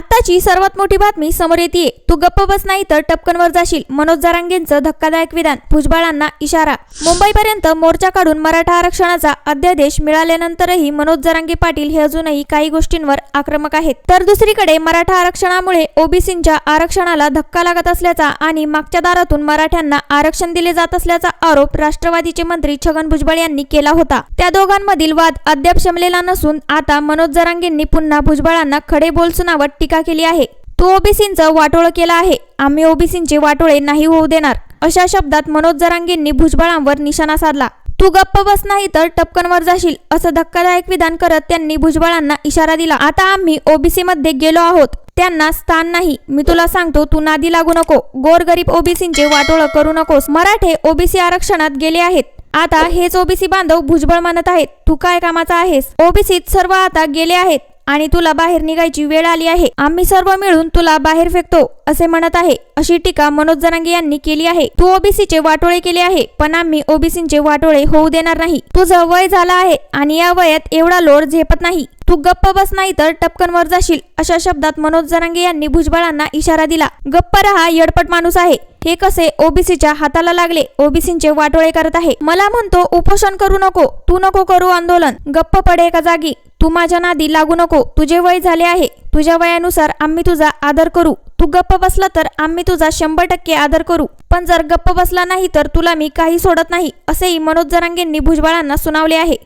आत्ताची सर्वात मोठी बातमी समोर येते तू गप्प बस नाही तर टपकनवर जाशील. मनोज जरांगेंचं धक्कादायक विधान भुजबळांना इशारा. मुंबईपर्यंत मोर्चा काढून मराठा आरक्षणाचा अध्यादेश मिळाल्यानंतरही मनोज जरांगे पाटील हे अजूनही काही गोष्टींवर आक्रमक आहेत. तर दुसरीकडे मराठा आरक्षणामुळे ओबीसींच्या आरक्षणाला धक्का लागत असल्याचा आणि मागच्या दारातून मराठ्यांना आरक्षण दिले जात असल्याचा आरोप राष्ट्रवादीचे मंत्री छगन भुजबळ यांनी केला होता. त्या दोघांमधील वाद अद्याप शमलेला नसून आता मनोज जरांगेंनी पुन्हा भुजबळांना खडे बोल सुनावत टीका केली आहे. तू ओबीसींचं वाटोळं केलं आहे. आम्ही ओबीसींचे वाटोळे नाही होऊ देणार. अशा शब्दात मनोज जरांगेंनी भुजबळांवर निशाणा साधला. तू गप्प बस नाही तर टपकनवर जाशील असं धक्कादायक विधान करत त्यांनी भुजबळांना इशारा दिला. आता आम्ही ओबीसी मध्ये गेलो आहोत. त्यांना स्थान नाही. मी तुला सांगतो तू नादी लागू नको. गोरगरीब ओबीसींचे वाटोळं करू नकोस. मराठे ओबीसी आरक्षणात गेले आहेत. आता हेच ओबीसी बांधव भुजबळ म्हणत आहेत. तू काय कामाचा आहेस? ओबीसीत सर्व आता गेले आहेत. आणि तुला बाहेर निघायची वेळ आली आहे. आम्ही सर्व मिळून तुला बाहेर फेकतो असे म्हणत आहे. अशी टीका मनोज जनांगे यांनी केली आहे. तू ओबीसीचे वाटोळे केले आहे पण आम्ही ओबीसीचे वाटोळे होऊ देणार नाही. तुझं वय झालं आहे आणि या वयात एवढा लोड झेपत नाही. तू गप्प बस नाही तर टपकनवर जाशील अशा शब्दात मनोज जरांगे यांनी भुजबळांना इशारा दिला. गप्प रहा यडपट माणूस आहे. हे कसे ओबीसीच्या हाताला लागले? ओबीसींचे वाटोळे करत आहे. मला म्हणतो उपोषण करू नको. तू नको करू आंदोलन. गप्प पडे एका जागी. तू माझ्या नादी लागू नको. तुझे वय झाले आहे. तुझ्या वयानुसार आम्ही तुझा आदर करू. तू गप्प बसला तर आम्ही तुझा शंभर टक्के आदर करू. पण जर गप्प बसला नाही तर तुला मी काही सोडत नाही असेही मनोज जरांगेंनी भुजबळांना सुनावले आहे.